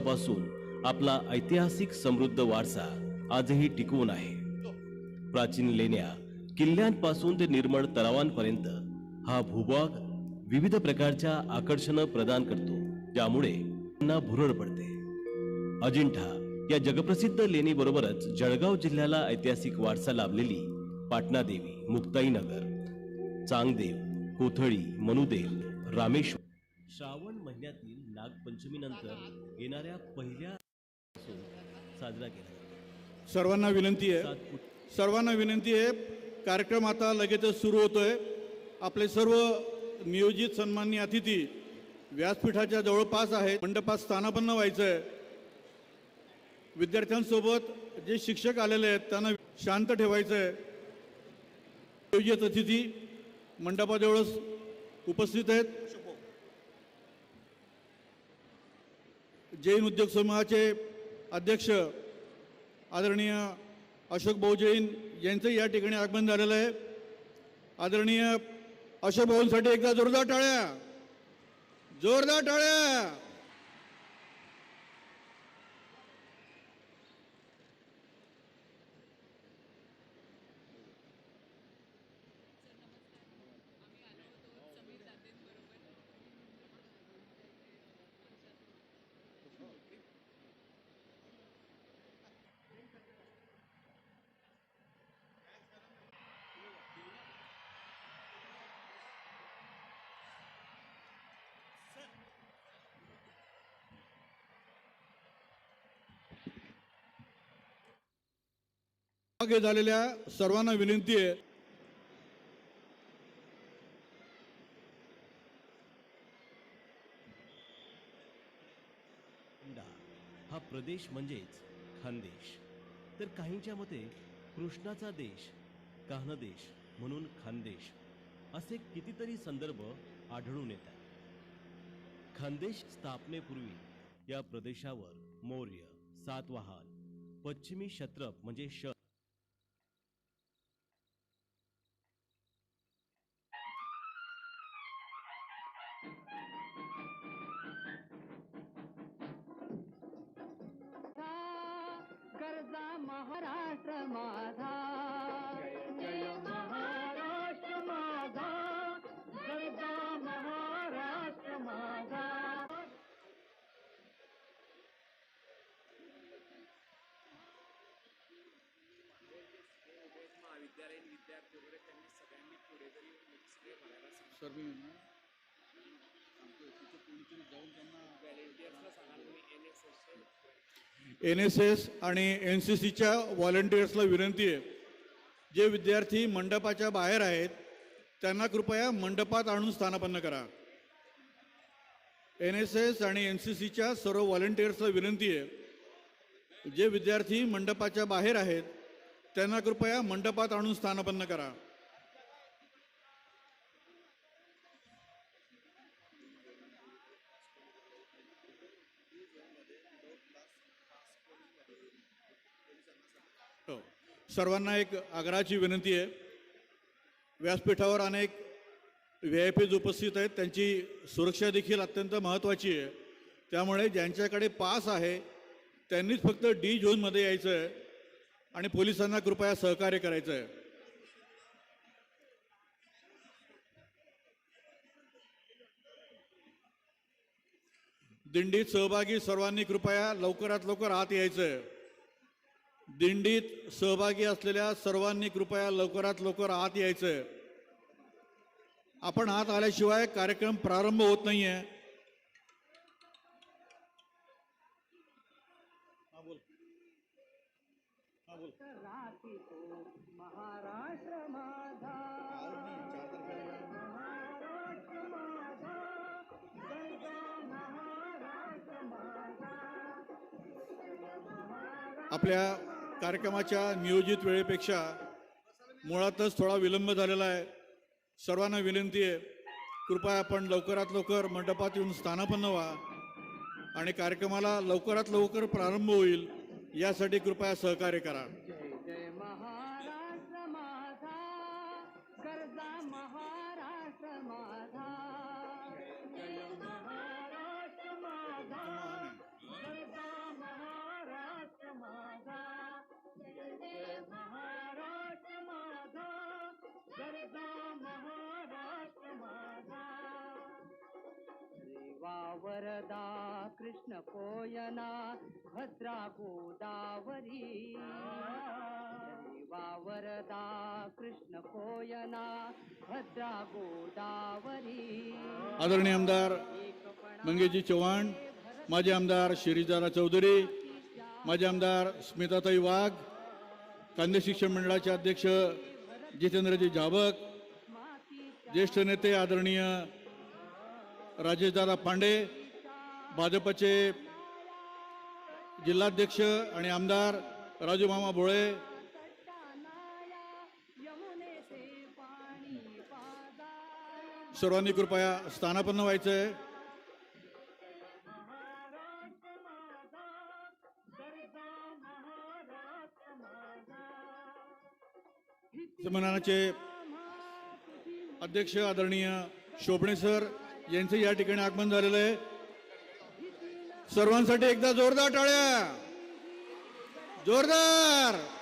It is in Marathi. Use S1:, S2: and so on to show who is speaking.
S1: पासून आपला ऐतिहासिक समृद्ध वारसा आजही टिकवून आहे. प्राचीन लेण्या किल्ल्यांपासून ते निर्मळ तलावांपर्यंत हा भूभाग विविध प्रकारच्या आकर्षण प्रदान करतो ज्यामुळे त्यांना भुरळ पडते. अजिंठा या जगप्रसिद्ध लेणी बरोबरच जळगाव जिल्ह्याला ऐतिहासिक वारसा लाभलेली पाटणादेवी मुक्ताईनगर चांगदेव कोथळी मनुदेव रामेश्वर श्रावण महिन्यातील नागपंचमीनंतर येणाऱ्या पहिल्या साजरा केला.
S2: सर्वांना विनंती आहे. सर्वांना विनंती आहे. कार्यक्रम आता लगेचच सुरू होतोय. आपले सर्व नियोजित सन्माननीय अतिथी व्यासपीठाच्या जवळपास आहेत. मंडपात स्थानापन्न व्हायचं आहे विद्यार्थ्यांसोबत जे शिक्षक आलेले आहेत त्यांना शांत ठेवायचं आहे नियोजित अतिथी मंडपाजवळच उपस्थित आहेत. जैन उद्योग समूहाचे अध्यक्ष आदरणीय अशोक भाऊ जैन यांचं या ठिकाणी आगमन झालेलं आहे. आदरणीय अशोक भाऊंसाठी एकदा जोरदार टाळ्या. जोरदार टाळ्या. मागे झालेल्या सर्वांना विनंती आहे.
S1: हा प्रदेश म्हणजेच खानदेश. तर काहींच्या मते कृष्णाचा देश कान्हदेश म्हणून खानदेश असे कितीतरी संदर्भ आढळून येतात. खानदेश स्थापनेपूर्वी या प्रदेशावर मौर्य सातवाहन पश्चिमी क्षत्रप म्हणजे श
S3: गरजा महाराष्ट्र माझा. जय महाराष्ट्र माझा गरजा महाराष्ट्र माझा.
S4: महाविद्यालयीन विद्यार्थी वगैरे त्यांनी सगळ्यांनी पुढे जरी सगळे भरायला सांगितलं. व्हॉलेंटियर्सला सांगा तुम्ही एन एस एसचे
S2: एन एस एस आणि एन सी सीच्या व्हॉलंटियर्सला विनंती आहे जे विद्यार्थी मंडपाच्या बाहेर आहेत त्यांना कृपया मंडपात आणून स्थानापन्न करा. एन एस एस आणि एन सी सीच्या सर्व व्हॉलंटियर्सला विनंती आहे जे विद्यार्थी मंडपाच्या बाहेर आहेत त्यांना कृपया मंडपात आणून स्थानापन्न करा. हो. सर्वांना एक आग्रहाची विनंती आहे. व्यासपीठावर अनेक व्ही आय पीज उपस्थित आहेत. त्यांची सुरक्षा देखील अत्यंत महत्त्वाची आहे. त्यामुळे ज्यांच्याकडे पास आहे त्यांनीच फक्त डी झोनमध्ये यायचं आहे आणि पोलिसांना कृपया सहकार्य करायचं आहे दिंडीत सहभागी सर्वांनी कृपया लवकरात लवकर आत यायचं आहे दिंडीत सहभागी असलेल्या सर्वांनी कृपया लवकरात लवकर आत यायचंय. आपण आत आल्याशिवाय कार्यक्रम प्रारंभ होत हा. हा,
S3: महाराष्ट्र माझा.
S2: आपल्या कार्यक्रमाच्या नियोजित वेळेपेक्षा मुळातच थोडा विलंब झालेला आहे. सर्वांना विनंती आहे. कृपया आपण लवकरात लवकर मंडपात येऊन स्थानापन्न व्हा आणि कार्यक्रमाला लवकरात लवकर प्रारंभ होईल यासाठी कृपया सहकार्य करा.
S3: वरदा कृष्ण कोयना भद्रा गोदावरी। जरी वावरदा कृष्ण कोयना भद्रा गोदावरी।
S2: आदरणीय आमदार मंगेशजी चव्हाण माजी आमदार शिरीजारा चौधरी माजी आमदार स्मिताताई वाघ कांदे शिक्षण मंडळाचे अध्यक्ष जितेंद्रजी झाबक ज्येष्ठ नेते आदरणीय राजेशदादा पांडे भाजपचे जिल्हाध्यक्ष आणि आमदार राजूमामा भोळे सर्वांनी कृपया स्थानापन्न व्हायचंय. संमेलनाचे अध्यक्ष आदरणीय शोभणे सर यांचे या ठिकाणी आगमन झालेलं आहे. सर्वांसाठी एकदा जोरदार टाळ्या. जोरदार!